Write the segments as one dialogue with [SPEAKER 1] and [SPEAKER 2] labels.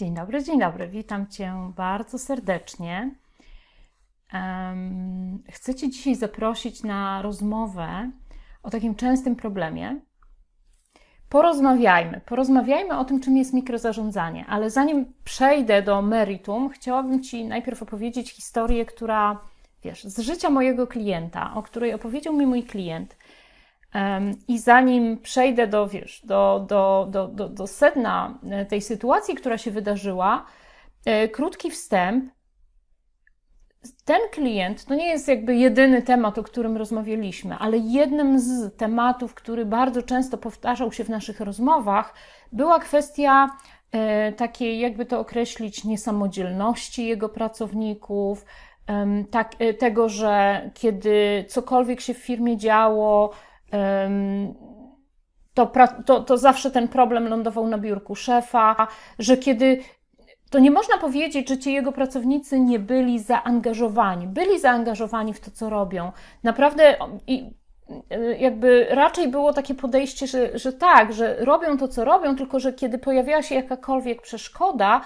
[SPEAKER 1] Dzień dobry, dzień dobry. Witam Cię bardzo serdecznie. chcę Cię dzisiaj zaprosić na rozmowę o takim częstym problemie. Porozmawiajmy, porozmawiajmy o tym, czym jest mikrozarządzanie, ale zanim przejdę do meritum, chciałabym Ci najpierw opowiedzieć historię, która, wiesz, z życia mojego klienta, o której opowiedział mi mój klient i zanim przejdę do, wiesz, do, do, do, do, do sedna e, tej sytuacji, która się wydarzyła, e, krótki wstęp. Ten klient to nie jest jakby jedyny temat, o którym rozmawialiśmy, ale jednym z tematów, który bardzo często powtarzał się w naszych rozmowach, była kwestia e, takiej, jakby to określić, niesamodzielności jego pracowników, tak, tego, że kiedy cokolwiek się w firmie działo, to, to, to zawsze ten problem lądował na biurku szefa, że kiedy to nie można powiedzieć, że ci jego pracownicy nie byli zaangażowani. Byli zaangażowani w to, co robią. Naprawdę i jakby raczej było takie podejście, że, że tak, że robią to, co robią, tylko że kiedy pojawiała się jakakolwiek przeszkoda,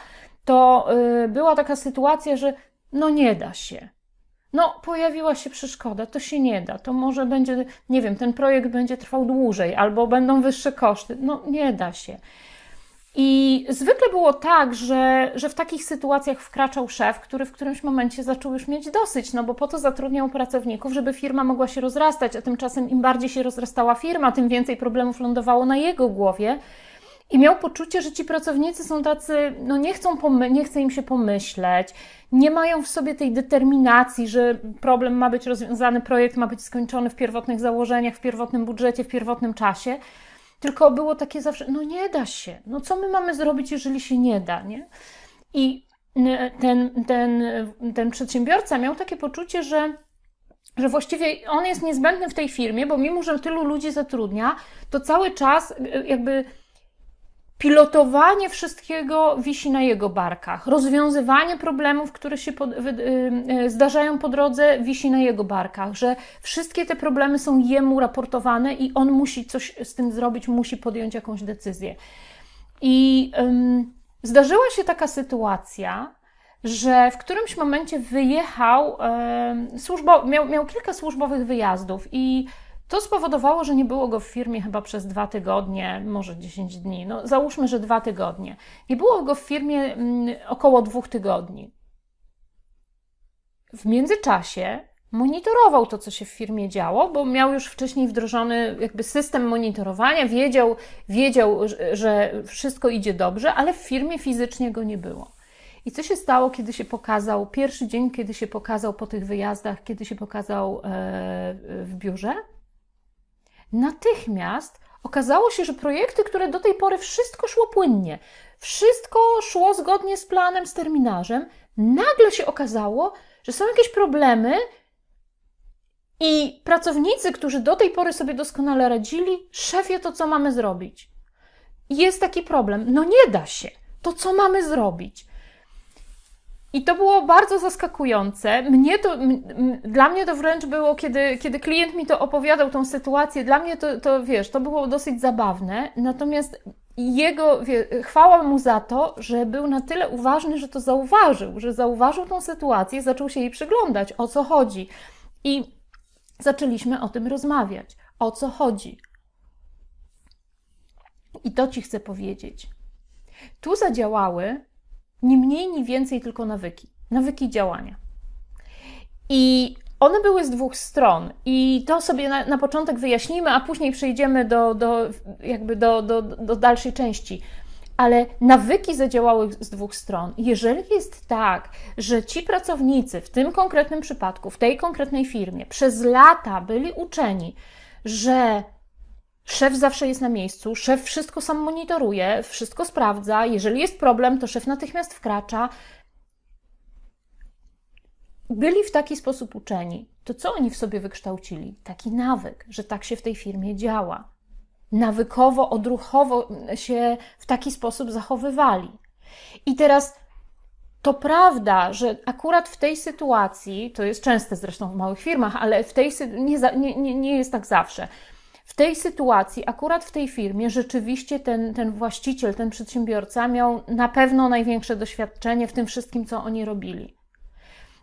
[SPEAKER 1] to y, była taka sytuacja, że no nie da się. No, pojawiła się przeszkoda, to się nie da. To może będzie, nie wiem, ten projekt będzie trwał dłużej, albo będą wyższe koszty. No, nie da się. I zwykle było tak, że, że w takich sytuacjach wkraczał szef, który w którymś momencie zaczął już mieć dosyć, no bo po to zatrudniał pracowników, żeby firma mogła się rozrastać, a tymczasem im bardziej się rozrastała firma, tym więcej problemów lądowało na jego głowie. I miał poczucie, że ci pracownicy są tacy, no nie chcą, nie chce im się pomyśleć, nie mają w sobie tej determinacji, że problem ma być rozwiązany, projekt ma być skończony w pierwotnych założeniach, w pierwotnym budżecie, w pierwotnym czasie. Tylko było takie zawsze, no nie da się, no co my mamy zrobić, jeżeli się nie da, nie? I ten, ten, ten przedsiębiorca miał takie poczucie, że że właściwie on jest niezbędny w tej firmie, bo mimo, że tylu ludzi zatrudnia, to cały czas jakby pilotowanie wszystkiego wisi na jego barkach. Rozwiązywanie problemów, które się y, y, zdarzają po drodze, wisi na jego barkach, że wszystkie te problemy są jemu raportowane i on musi coś z tym zrobić, musi podjąć jakąś decyzję. I zdarzyła się taka sytuacja, że w którymś momencie wyjechał, um, służbo, miał, miał kilka służbowych wyjazdów i to spowodowało, że nie było go w firmie chyba przez dwa tygodnie, może 10 dni. No, załóżmy, że dwa tygodnie. Nie było go w firmie mm, około dwóch tygodni. W międzyczasie monitorował to, co się w firmie działo, bo miał już wcześniej wdrożony jakby system monitorowania, wiedział, wiedział, że wszystko idzie dobrze, ale w firmie fizycznie go nie było. I co się stało, kiedy się pokazał, pierwszy dzień, kiedy się pokazał po tych wyjazdach, kiedy się pokazał e, w biurze? Natychmiast okazało się, że projekty, które do tej pory wszystko szło płynnie, wszystko szło zgodnie z planem, z terminarzem, nagle się okazało, że są jakieś problemy i pracownicy, którzy do tej pory sobie doskonale radzili, szefie, to co mamy zrobić? Jest taki problem. No nie da się. To co mamy zrobić? I to było bardzo zaskakujące. Mnie to, dla mnie to wręcz było, kiedy, kiedy klient mi to opowiadał, tą sytuację, dla mnie to, to wiesz, to było dosyć zabawne. Natomiast jego, wie, chwała mu za to, że był na tyle uważny, że to zauważył, że zauważył tą sytuację, zaczął się jej przyglądać, o co chodzi. I zaczęliśmy o tym rozmawiać. O co chodzi? I to ci chcę powiedzieć. Tu zadziałały ni mniej, ni więcej, tylko nawyki. Nawyki działania. I one były z dwóch stron i to sobie na, na początek wyjaśnimy, a później przejdziemy do, do, jakby do, do, do dalszej części. Ale nawyki zadziałały z dwóch stron. Jeżeli jest tak, że ci pracownicy w tym konkretnym przypadku, w tej konkretnej firmie przez lata byli uczeni, że Szef zawsze jest na miejscu, szef wszystko sam monitoruje, wszystko sprawdza. Jeżeli jest problem, to szef natychmiast wkracza. Byli w taki sposób uczeni. To co oni w sobie wykształcili? Taki nawyk, że tak się w tej firmie działa. Nawykowo, odruchowo się w taki sposób zachowywali. I teraz to prawda, że akurat w tej sytuacji, to jest częste zresztą w małych firmach, ale w tej nie, nie, nie jest tak zawsze W tej sytuacji, akurat w tej firmie, rzeczywiście ten, ten właściciel, ten przedsiębiorca miał na pewno największe doświadczenie w tym wszystkim, co oni robili.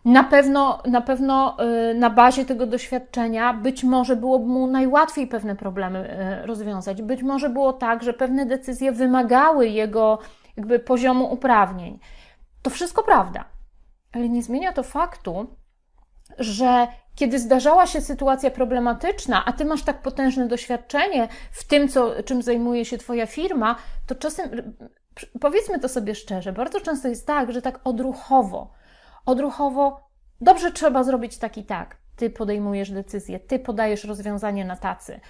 [SPEAKER 1] Na pewno, na pewno y, na bazie tego doświadczenia być może byłoby mu najłatwiej pewne problemy y, rozwiązać. Być może było tak, że pewne decyzje wymagały jego jakby poziomu uprawnień. To wszystko prawda, ale nie zmienia to faktu, że kiedy zdarzała się sytuacja problematyczna, a ty masz tak potężne doświadczenie w tym, co, czym zajmuje się twoja firma, to czasem, powiedzmy to sobie szczerze, bardzo często jest tak, że tak odruchowo, odruchowo dobrze trzeba zrobić tak i tak. Ty podejmujesz decyzję, ty podajesz rozwiązanie na tacy.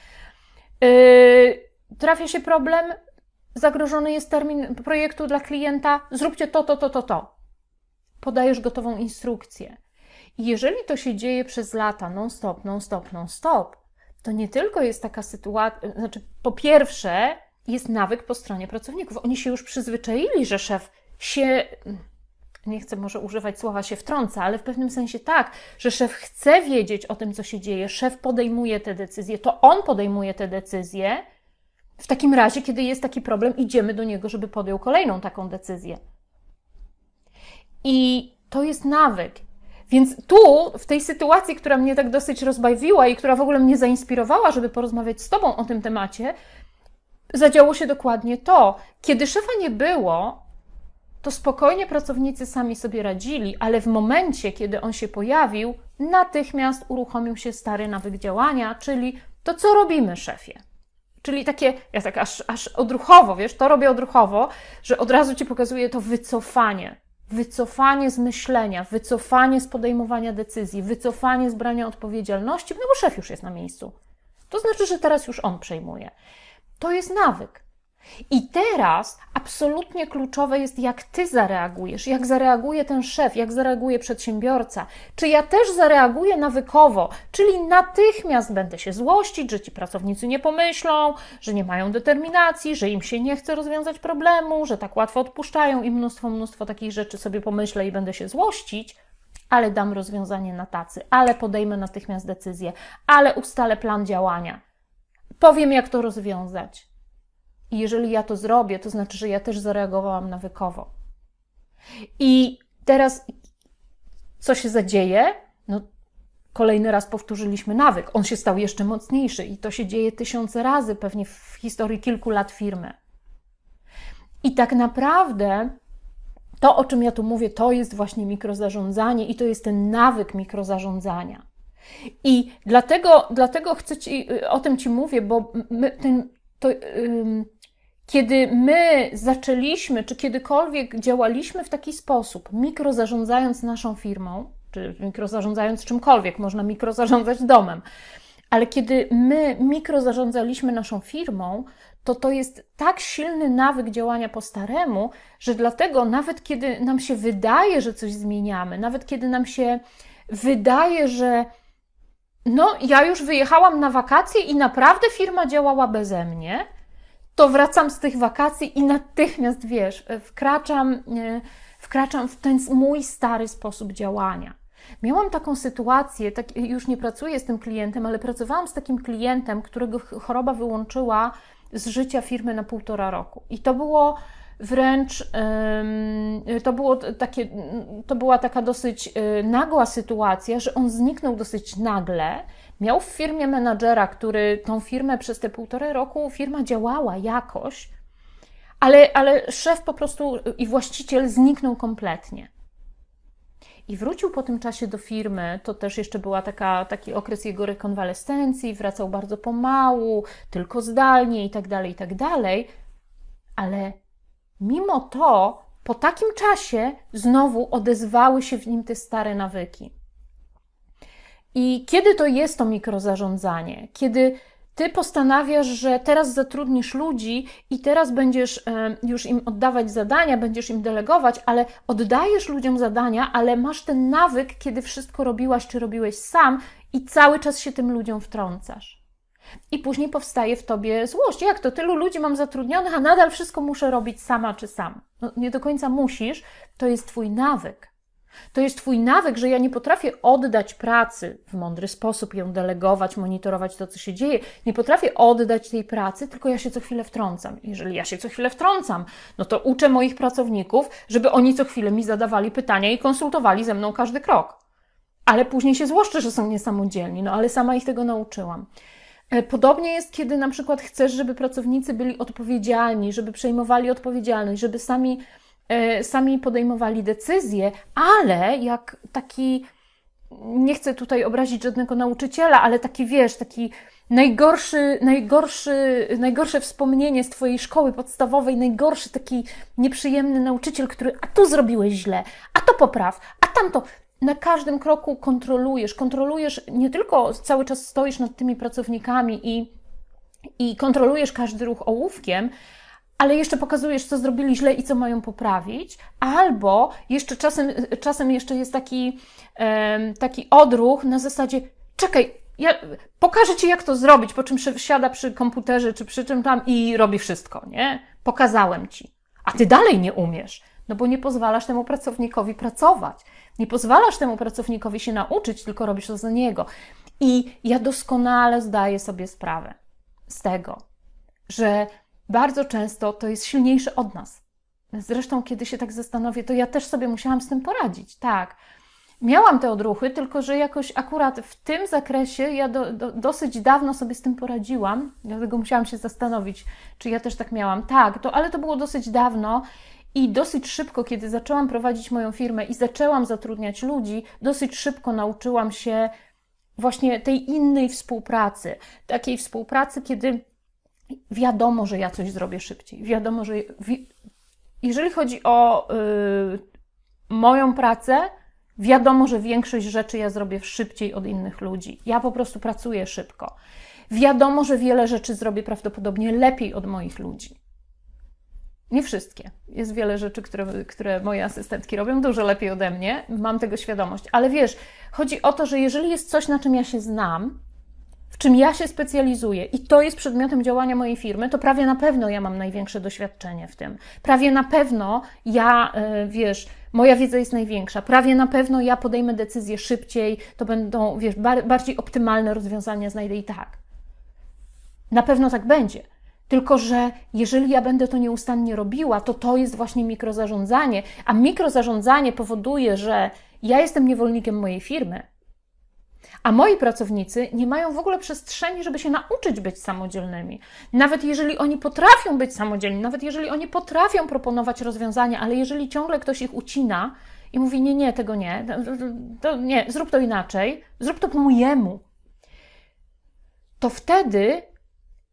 [SPEAKER 1] Yy, trafia się problem, zagrożony jest termin projektu dla klienta, zróbcie to, to, to, to, to. Podajesz gotową instrukcję. Jeżeli to się dzieje przez lata, non-stop, non-stop, non-stop, to nie tylko jest taka sytuacja, znaczy, po pierwsze, jest nawyk po stronie pracowników. Oni się już przyzwyczaili, że szef się, nie chcę może używać słowa się wtrąca, ale w pewnym sensie tak, że szef chce wiedzieć o tym, co się dzieje, szef podejmuje te decyzje, to on podejmuje te decyzje. W takim razie, kiedy jest taki problem, idziemy do niego, żeby podjął kolejną taką decyzję. I to jest nawyk. Więc tu, w tej sytuacji, która mnie tak dosyć rozbawiła i która w ogóle mnie zainspirowała, żeby porozmawiać z Tobą o tym temacie, zadziało się dokładnie to. Kiedy szefa nie było, to spokojnie pracownicy sami sobie radzili, ale w momencie, kiedy on się pojawił, natychmiast uruchomił się stary nawyk działania, czyli to, co robimy, szefie. Czyli takie, ja tak aż, aż odruchowo, wiesz, to robię odruchowo, że od razu ci pokazuję to wycofanie wycofanie z myślenia, wycofanie z podejmowania decyzji, wycofanie z brania odpowiedzialności, no bo szef już jest na miejscu. To znaczy, że teraz już on przejmuje. To jest nawyk. I teraz absolutnie kluczowe jest, jak ty zareagujesz, jak zareaguje ten szef, jak zareaguje przedsiębiorca. Czy ja też zareaguję nawykowo, czyli natychmiast będę się złościć, że ci pracownicy nie pomyślą, że nie mają determinacji, że im się nie chce rozwiązać problemu, że tak łatwo odpuszczają i mnóstwo, mnóstwo takich rzeczy sobie pomyślę i będę się złościć, ale dam rozwiązanie na tacy, ale podejmę natychmiast decyzję, ale ustalę plan działania. Powiem, jak to rozwiązać i jeżeli ja to zrobię, to znaczy, że ja też zareagowałam nawykowo. I teraz, co się zadzieje? No, kolejny raz powtórzyliśmy nawyk. On się stał jeszcze mocniejszy i to się dzieje tysiące razy pewnie w historii kilku lat firmy. I tak naprawdę to, o czym ja tu mówię, to jest właśnie mikrozarządzanie i to jest ten nawyk mikrozarządzania. I dlatego, dlatego chcę ci, o tym Ci mówię, bo my, ten, to, kiedy my zaczęliśmy, czy kiedykolwiek działaliśmy w taki sposób, mikrozarządzając naszą firmą, czy mikrozarządzając czymkolwiek, można mikrozarządzać domem, ale kiedy my mikrozarządzaliśmy naszą firmą, to to jest tak silny nawyk działania po staremu, że dlatego nawet kiedy nam się wydaje, że coś zmieniamy, nawet kiedy nam się wydaje, że no, ja już wyjechałam na wakacje i naprawdę firma działała beze mnie, to wracam z tych wakacji i natychmiast, wiesz, wkraczam, e, wkraczam w ten mój stary sposób działania. Miałam taką sytuację, tak, już nie pracuję z tym klientem, ale pracowałam z takim klientem, którego choroba wyłączyła z życia firmy na półtora roku. I to było wręcz, to, było takie, to była taka dosyć e, nagła sytuacja, że on zniknął dosyć nagle Miał w firmie menadżera, który tą firmę przez te półtorej roku, firma działała jakoś, ale, ale szef po prostu i właściciel zniknął kompletnie. I wrócił po tym czasie do firmy. To też jeszcze była taka, taki okres jego rekonwalescencji, wracał bardzo pomału, tylko zdalnie i tak dalej, i tak dalej. Ale mimo to, po takim czasie znowu odezwały się w nim te stare nawyki. I kiedy to jest to mikrozarządzanie? Kiedy ty postanawiasz, że teraz zatrudnisz ludzi i teraz będziesz już im oddawać zadania, będziesz im delegować, ale oddajesz ludziom zadania, ale masz ten nawyk, kiedy wszystko robiłaś czy robiłeś sam i cały czas się tym ludziom wtrącasz. I później powstaje w tobie złość. Jak to? Tylu ludzi mam zatrudnionych, a nadal wszystko muszę robić sama czy sam. No, nie do końca musisz, to jest twój nawyk. To jest Twój nawyk, że ja nie potrafię oddać pracy w mądry sposób, ją delegować, monitorować to, co się dzieje. Nie potrafię oddać tej pracy, tylko ja się co chwilę wtrącam. Jeżeli ja się co chwilę wtrącam, no to uczę moich pracowników, żeby oni co chwilę mi zadawali pytania i konsultowali ze mną każdy krok. Ale później się złoszczę, że są niesamodzielni, no ale sama ich tego nauczyłam. E, podobnie jest, kiedy na przykład chcesz, żeby pracownicy byli odpowiedzialni, żeby przejmowali odpowiedzialność, żeby sami sami podejmowali decyzje, ale jak taki, nie chcę tutaj obrazić żadnego nauczyciela, ale taki wiesz, taki najgorszy, najgorszy, najgorsze wspomnienie z Twojej szkoły podstawowej, najgorszy taki nieprzyjemny nauczyciel, który, a tu zrobiłeś źle, a to popraw, a tamto. Na każdym kroku kontrolujesz, kontrolujesz, nie tylko cały czas stoisz nad tymi pracownikami i, i kontrolujesz każdy ruch ołówkiem, ale jeszcze pokazujesz, co zrobili źle i co mają poprawić, albo jeszcze czasem, czasem jeszcze jest taki, taki odruch na zasadzie, czekaj, ja pokażę Ci, jak to zrobić, po czym siada przy komputerze czy przy czym tam i robi wszystko, nie? Pokazałem Ci. A Ty dalej nie umiesz, no bo nie pozwalasz temu pracownikowi pracować. Nie pozwalasz temu pracownikowi się nauczyć, tylko robisz to za niego. I ja doskonale zdaję sobie sprawę z tego, że bardzo często to jest silniejsze od nas. Zresztą, kiedy się tak zastanowię, to ja też sobie musiałam z tym poradzić. Tak. Miałam te odruchy, tylko że jakoś akurat w tym zakresie ja do, do, dosyć dawno sobie z tym poradziłam, dlatego musiałam się zastanowić, czy ja też tak miałam. Tak, to, ale to było dosyć dawno i dosyć szybko, kiedy zaczęłam prowadzić moją firmę i zaczęłam zatrudniać ludzi, dosyć szybko nauczyłam się właśnie tej innej współpracy. Takiej współpracy, kiedy wiadomo, że ja coś zrobię szybciej. Wiadomo, że jeżeli chodzi o y, moją pracę, wiadomo, że większość rzeczy ja zrobię szybciej od innych ludzi. Ja po prostu pracuję szybko. Wiadomo, że wiele rzeczy zrobię prawdopodobnie lepiej od moich ludzi. Nie wszystkie. Jest wiele rzeczy, które, które moje asystentki robią dużo lepiej ode mnie, mam tego świadomość. Ale wiesz, chodzi o to, że jeżeli jest coś, na czym ja się znam, w czym ja się specjalizuję i to jest przedmiotem działania mojej firmy, to prawie na pewno ja mam największe doświadczenie w tym. Prawie na pewno ja, e, wiesz, moja wiedza jest największa. Prawie na pewno ja podejmę decyzję szybciej, to będą, wiesz, bardziej optymalne rozwiązania znajdę i tak. Na pewno tak będzie. Tylko, że jeżeli ja będę to nieustannie robiła, to to jest właśnie mikrozarządzanie, a mikrozarządzanie powoduje, że ja jestem niewolnikiem mojej firmy, a moi pracownicy nie mają w ogóle przestrzeni, żeby się nauczyć być samodzielnymi. Nawet jeżeli oni potrafią być samodzielni, nawet jeżeli oni potrafią proponować rozwiązania, ale jeżeli ciągle ktoś ich ucina i mówi: Nie, nie, tego nie, to nie, zrób to inaczej, zrób to po mojemu, to wtedy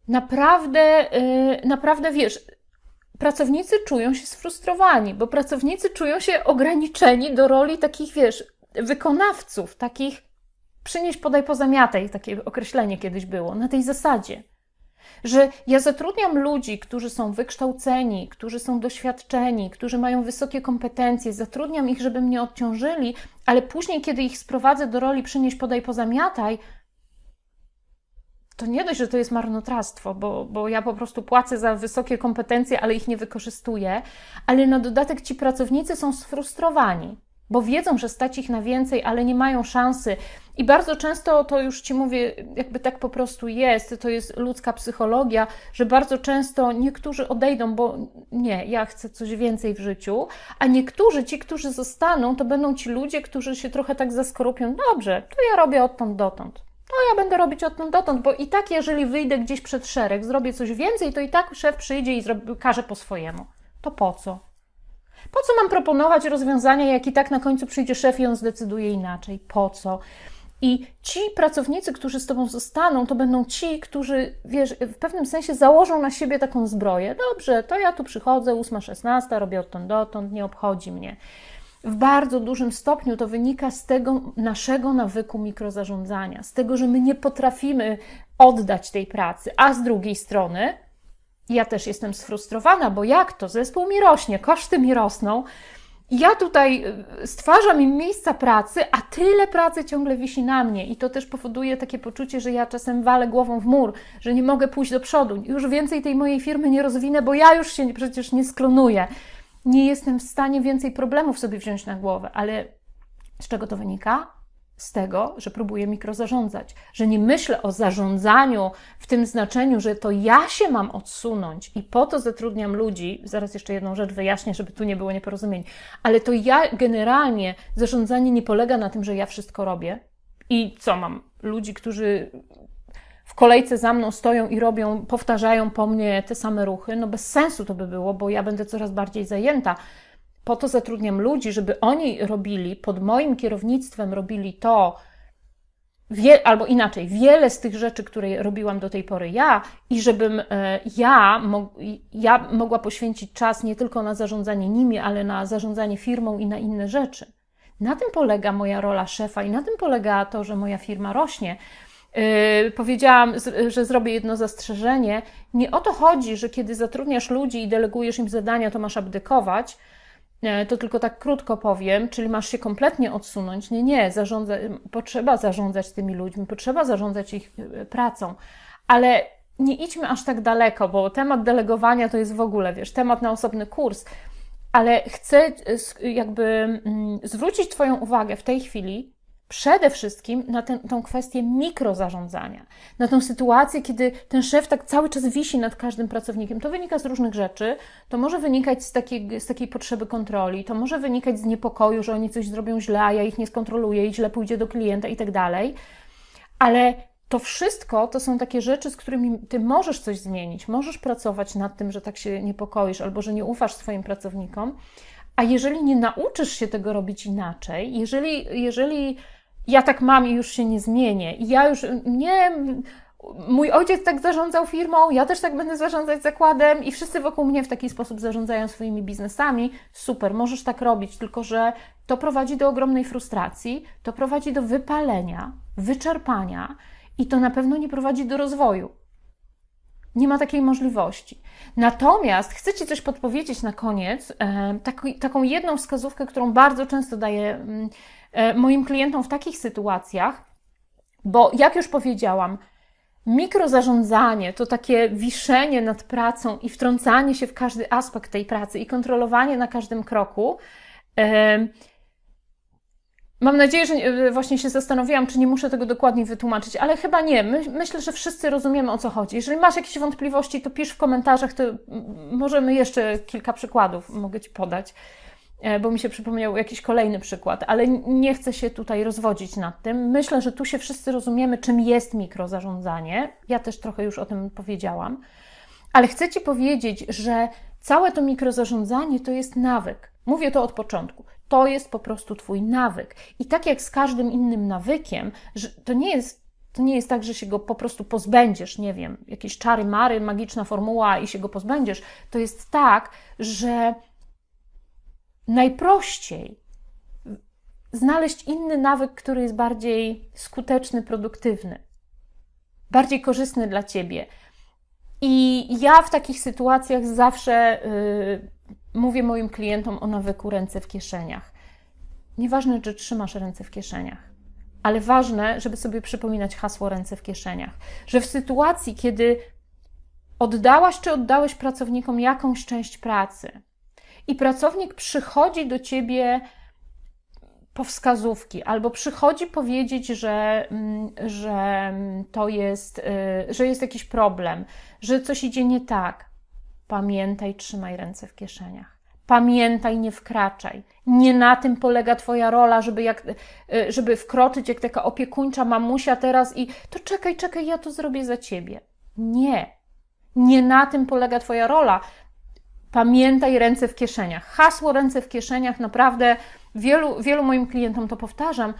[SPEAKER 1] naprawdę, yy, naprawdę wiesz, pracownicy czują się sfrustrowani, bo pracownicy czują się ograniczeni do roli takich, wiesz, wykonawców, takich Przynieś, podaj, pozamiataj, takie określenie kiedyś było, na tej zasadzie. Że ja zatrudniam ludzi, którzy są wykształceni, którzy są doświadczeni, którzy mają wysokie kompetencje, zatrudniam ich, żeby mnie odciążyli, ale później, kiedy ich sprowadzę do roli przynieś, podaj, pozamiataj, to nie dość, że to jest marnotrawstwo, bo, bo ja po prostu płacę za wysokie kompetencje, ale ich nie wykorzystuję, ale na dodatek ci pracownicy są sfrustrowani bo wiedzą, że stać ich na więcej, ale nie mają szansy. I bardzo często to już ci mówię, jakby tak po prostu jest, to jest ludzka psychologia, że bardzo często niektórzy odejdą, bo nie, ja chcę coś więcej w życiu, a niektórzy, ci, którzy zostaną, to będą ci ludzie, którzy się trochę tak zaskorupią. Dobrze, to ja robię odtąd dotąd. To ja będę robić odtąd dotąd, bo i tak, jeżeli wyjdę gdzieś przed szereg, zrobię coś więcej, to i tak szef przyjdzie i każe po swojemu. To po co? Po co mam proponować rozwiązania, jak i tak na końcu przyjdzie szef i on zdecyduje inaczej? Po co? I ci pracownicy, którzy z tobą zostaną, to będą ci, którzy, wiesz, w pewnym sensie założą na siebie taką zbroję. Dobrze, to ja tu przychodzę, 8-16, robię odtąd dotąd, nie obchodzi mnie. W bardzo dużym stopniu to wynika z tego naszego nawyku mikrozarządzania, z tego, że my nie potrafimy oddać tej pracy, a z drugiej strony ja też jestem sfrustrowana, bo jak to? Zespół mi rośnie, koszty mi rosną. Ja tutaj y, stwarzam im miejsca pracy, a tyle pracy ciągle wisi na mnie, i to też powoduje takie poczucie, że ja czasem walę głową w mur, że nie mogę pójść do przodu. Już więcej tej mojej firmy nie rozwinę, bo ja już się przecież nie sklonuję. Nie jestem w stanie więcej problemów sobie wziąć na głowę, ale Z czego to wynika? Z tego, że próbuję mikrozarządzać, że nie myślę o zarządzaniu w tym znaczeniu, że to ja się mam odsunąć i po to zatrudniam ludzi. Zaraz jeszcze jedną rzecz wyjaśnię, żeby tu nie było nieporozumień, ale to ja generalnie zarządzanie nie polega na tym, że ja wszystko robię. I co mam? Ludzi, którzy w kolejce za mną stoją i robią, powtarzają po mnie te same ruchy. No bez sensu to by było, bo ja będę coraz bardziej zajęta po to zatrudniam ludzi, żeby oni robili, pod moim kierownictwem robili to, wie, albo inaczej, wiele z tych rzeczy, które robiłam do tej pory ja, i żebym e, ja, ja mogła poświęcić czas nie tylko na zarządzanie nimi, ale na zarządzanie firmą i na inne rzeczy. Na tym polega moja rola szefa i na tym polega to, że moja firma rośnie. Yy, powiedziałam, że zrobię jedno zastrzeżenie. Nie o to chodzi, że kiedy zatrudniasz ludzi i delegujesz im zadania, to masz abdykować, to tylko tak krótko powiem, czyli masz się kompletnie odsunąć. Nie, nie, zarządza, potrzeba zarządzać tymi ludźmi, potrzeba zarządzać ich e, pracą, ale nie idźmy aż tak daleko, bo temat delegowania to jest w ogóle, wiesz, temat na osobny kurs. Ale chcę e, jakby mm, zwrócić Twoją uwagę w tej chwili przede wszystkim na tę, tą kwestię mikrozarządzania, na tą sytuację, kiedy ten szef tak cały czas wisi nad każdym pracownikiem. To wynika z różnych rzeczy. To może wynikać z takiej, z takiej potrzeby kontroli, to może wynikać z niepokoju, że oni coś zrobią źle, a ja ich nie skontroluję i źle pójdzie do klienta i tak dalej. Ale to wszystko to są takie rzeczy, z którymi ty możesz coś zmienić, możesz pracować nad tym, że tak się niepokoisz albo że nie ufasz swoim pracownikom. A jeżeli nie nauczysz się tego robić inaczej, jeżeli, jeżeli ja tak mam i już się nie zmienię. I ja już nie. Mój ojciec tak zarządzał firmą, ja też tak będę zarządzać zakładem i wszyscy wokół mnie w taki sposób zarządzają swoimi biznesami. Super, możesz tak robić, tylko że to prowadzi do ogromnej frustracji, to prowadzi do wypalenia, wyczerpania i to na pewno nie prowadzi do rozwoju. Nie ma takiej możliwości. Natomiast chcę Ci coś podpowiedzieć na koniec, e, taką jedną wskazówkę, którą bardzo często daję mm, moim klientom w takich sytuacjach, bo jak już powiedziałam, mikrozarządzanie to takie wiszenie nad pracą i wtrącanie się w każdy aspekt tej pracy i kontrolowanie na każdym kroku. E, mam nadzieję, że e, właśnie się zastanowiłam, czy nie muszę tego dokładnie wytłumaczyć, ale chyba nie. My, myślę, że wszyscy rozumiemy o co chodzi. Jeżeli masz jakieś wątpliwości, to pisz w komentarzach, to możemy jeszcze kilka przykładów mogę Ci podać. E, bo mi się przypomniał jakiś kolejny przykład, ale nie chcę się tutaj rozwodzić nad tym. Myślę, że tu się wszyscy rozumiemy, czym jest mikrozarządzanie. Ja też trochę już o tym powiedziałam, ale chcę Ci powiedzieć, że całe to mikrozarządzanie to jest nawyk. Mówię to od początku. To jest po prostu Twój nawyk. I tak jak z każdym innym nawykiem, to nie jest to nie jest tak, że się go po prostu pozbędziesz, nie wiem, jakieś czary mary, magiczna formuła i się go pozbędziesz. To jest tak, że najprościej znaleźć inny nawyk, który jest bardziej skuteczny, produktywny, bardziej korzystny dla ciebie. I ja w takich sytuacjach zawsze yy, mówię moim klientom o nawyku ręce w kieszeniach. Nieważne, czy trzymasz ręce w kieszeniach, ale ważne, żeby sobie przypominać hasło ręce w kieszeniach. Że w sytuacji, kiedy oddałaś czy oddałeś pracownikom jakąś część pracy, i pracownik przychodzi do ciebie po wskazówki, albo przychodzi powiedzieć, że, mm, że to jest, y, że jest jakiś problem, że coś idzie nie tak. Pamiętaj, trzymaj ręce w kieszeniach. Pamiętaj, nie wkraczaj. Nie na tym polega Twoja rola, żeby, jak, y, żeby wkroczyć jak taka opiekuńcza mamusia teraz i to czekaj, czekaj, ja to zrobię za Ciebie. Nie. Nie na tym polega Twoja rola. Pamiętaj ręce w kieszeniach. Hasło ręce w kieszeniach, naprawdę wielu, wielu moim klientom to powtarzam.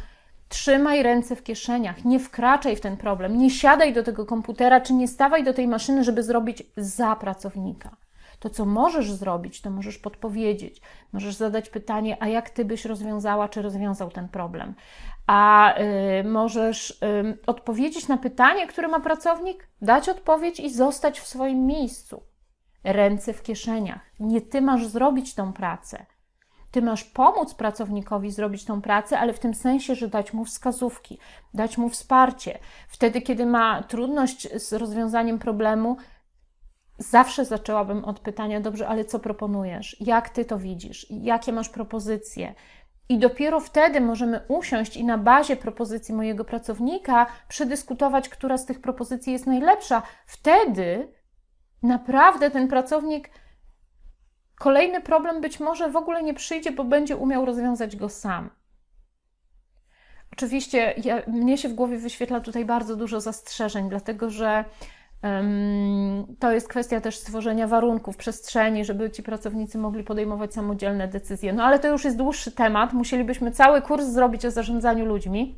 [SPEAKER 1] Trzymaj ręce w kieszeniach, nie wkraczaj w ten problem, nie siadaj do tego komputera, czy nie stawaj do tej maszyny, żeby zrobić za pracownika. To, co możesz zrobić, to możesz podpowiedzieć. Możesz zadać pytanie, a jak ty byś rozwiązała, czy rozwiązał ten problem? A y, możesz y, odpowiedzieć na pytanie, które ma pracownik, dać odpowiedź i zostać w swoim miejscu ręce w kieszeniach. Nie ty masz zrobić tą pracę. Ty masz pomóc pracownikowi zrobić tą pracę, ale w tym sensie, że dać mu wskazówki, dać mu wsparcie. Wtedy, kiedy ma trudność z rozwiązaniem problemu, zawsze zaczęłabym od pytania: Dobrze, ale co proponujesz? Jak ty to widzisz? Jakie masz propozycje? I dopiero wtedy możemy usiąść i na bazie propozycji mojego pracownika przedyskutować, która z tych propozycji jest najlepsza. Wtedy naprawdę ten pracownik kolejny problem być może w ogóle nie przyjdzie, bo będzie umiał rozwiązać go sam. Oczywiście ja, mnie się w głowie wyświetla tutaj bardzo dużo zastrzeżeń, dlatego że um, to jest kwestia też stworzenia warunków, przestrzeni, żeby ci pracownicy mogli podejmować samodzielne decyzje. No ale to już jest dłuższy temat. Musielibyśmy cały kurs zrobić o zarządzaniu ludźmi.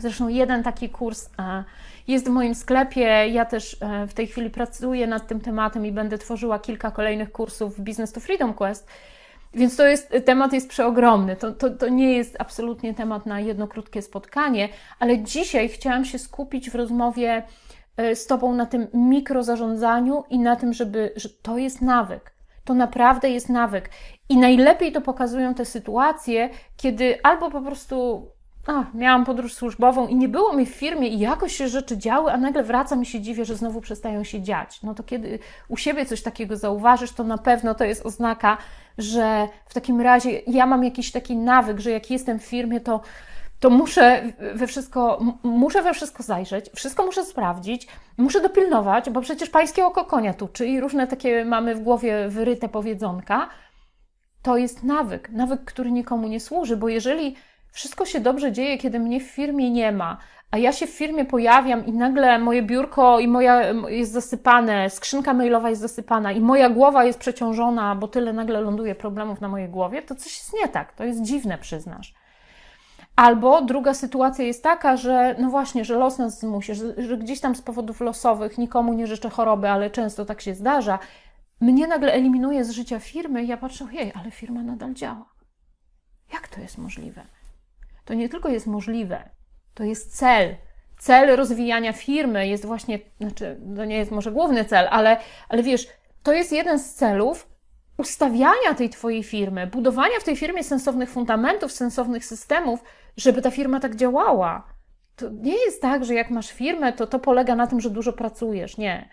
[SPEAKER 1] Zresztą jeden taki kurs e, jest w moim sklepie. Ja też e, w tej chwili pracuję nad tym tematem i będę tworzyła kilka kolejnych kursów w Business to Freedom Quest. Więc to jest, temat jest przeogromny. To, to, to nie jest absolutnie temat na jedno krótkie spotkanie, ale dzisiaj chciałam się skupić w rozmowie e, z Tobą na tym mikrozarządzaniu i na tym, żeby, że to jest nawyk. To naprawdę jest nawyk. I najlepiej to pokazują te sytuacje, kiedy albo po prostu miałam podróż służbową i nie było mi w firmie i jakoś się rzeczy działy, a nagle wracam i się dziwię, że znowu przestają się dziać. No to kiedy u siebie coś takiego zauważysz, to na pewno to jest oznaka, że w takim razie ja mam jakiś taki nawyk, że jak jestem w firmie, to, to muszę we wszystko, muszę we wszystko zajrzeć, wszystko muszę sprawdzić, muszę dopilnować, bo przecież pańskie oko konia tuczy i różne takie mamy w głowie wyryte powiedzonka. To jest nawyk, nawyk, który nikomu nie służy, bo jeżeli wszystko się dobrze dzieje, kiedy mnie w firmie nie ma, a ja się w firmie pojawiam i nagle moje biurko i moja jest zasypane, skrzynka mailowa jest zasypana i moja głowa jest przeciążona, bo tyle nagle ląduje problemów na mojej głowie, to coś jest nie tak, to jest dziwne, przyznasz. Albo druga sytuacja jest taka, że no właśnie, że los nas zmusi, że, że gdzieś tam z powodów losowych nikomu nie życzę choroby, ale często tak się zdarza, mnie nagle eliminuje z życia firmy i ja patrzę, ojej, ale firma nadal działa. Jak to jest możliwe? To nie tylko jest możliwe, to jest cel. Cel rozwijania firmy jest właśnie, znaczy, to nie jest może główny cel, ale, ale wiesz, to jest jeden z celów ustawiania tej Twojej firmy, budowania w tej firmie sensownych fundamentów, sensownych systemów, żeby ta firma tak działała. To nie jest tak, że jak masz firmę, to to polega na tym, że dużo pracujesz. Nie.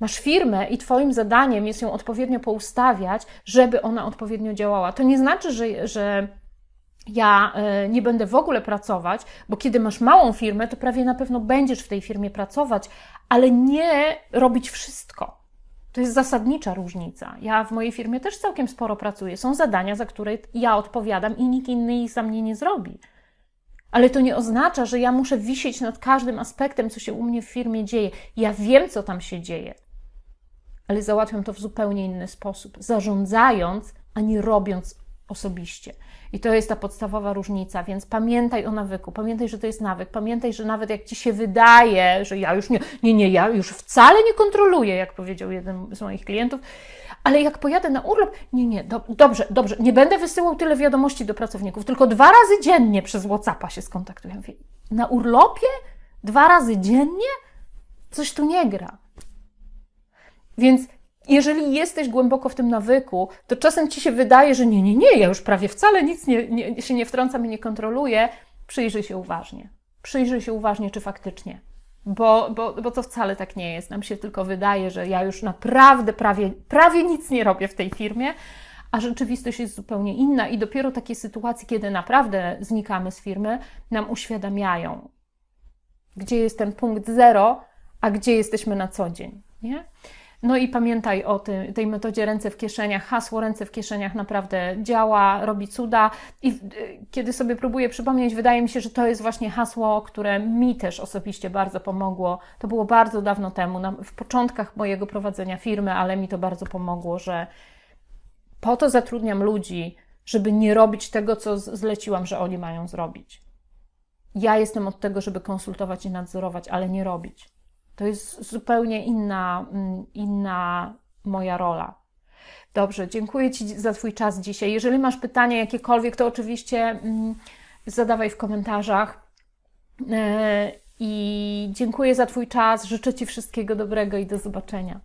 [SPEAKER 1] Masz firmę i Twoim zadaniem jest ją odpowiednio poustawiać, żeby ona odpowiednio działała. To nie znaczy, że, że ja e, nie będę w ogóle pracować, bo kiedy masz małą firmę, to prawie na pewno będziesz w tej firmie pracować, ale nie robić wszystko. To jest zasadnicza różnica. Ja w mojej firmie też całkiem sporo pracuję. Są zadania, za które ja odpowiadam i nikt inny ich za mnie nie zrobi. Ale to nie oznacza, że ja muszę wisieć nad każdym aspektem, co się u mnie w firmie dzieje. Ja wiem, co tam się dzieje, ale załatwiam to w zupełnie inny sposób, zarządzając, a nie robiąc osobiście. I to jest ta podstawowa różnica, więc pamiętaj o nawyku, pamiętaj, że to jest nawyk, pamiętaj, że nawet jak ci się wydaje, że ja już nie, nie, nie, ja już wcale nie kontroluję, jak powiedział jeden z moich klientów, ale jak pojadę na urlop, nie, nie, do, dobrze, dobrze, nie będę wysyłał tyle wiadomości do pracowników, tylko dwa razy dziennie przez WhatsAppa się skontaktuję. Na urlopie? Dwa razy dziennie? Coś tu nie gra. Więc jeżeli jesteś głęboko w tym nawyku, to czasem ci się wydaje, że nie, nie, nie, ja już prawie wcale nic nie, nie, się nie wtrącam i nie kontroluję. Przyjrzyj się uważnie. Przyjrzyj się uważnie, czy faktycznie. Bo, bo, bo to wcale tak nie jest. Nam się tylko wydaje, że ja już naprawdę prawie, prawie nic nie robię w tej firmie, a rzeczywistość jest zupełnie inna i dopiero takie sytuacje, kiedy naprawdę znikamy z firmy, nam uświadamiają, gdzie jest ten punkt zero, a gdzie jesteśmy na co dzień. Nie? No i pamiętaj o tym, tej metodzie ręce w kieszeniach. Hasło ręce w kieszeniach naprawdę działa, robi cuda. I y, kiedy sobie próbuję przypomnieć, wydaje mi się, że to jest właśnie hasło, które mi też osobiście bardzo pomogło. To było bardzo dawno temu, w początkach mojego prowadzenia firmy, ale mi to bardzo pomogło, że po to zatrudniam ludzi, żeby nie robić tego, co zleciłam, że oni mają zrobić. Ja jestem od tego, żeby konsultować i nadzorować, ale nie robić. To jest zupełnie inna, mm, inna moja rola. Dobrze, dziękuję Ci za Twój czas dzisiaj. Jeżeli masz pytania jakiekolwiek, to oczywiście mm, zadawaj w komentarzach. E, I dziękuję za Twój czas. Życzę Ci wszystkiego dobrego i do zobaczenia.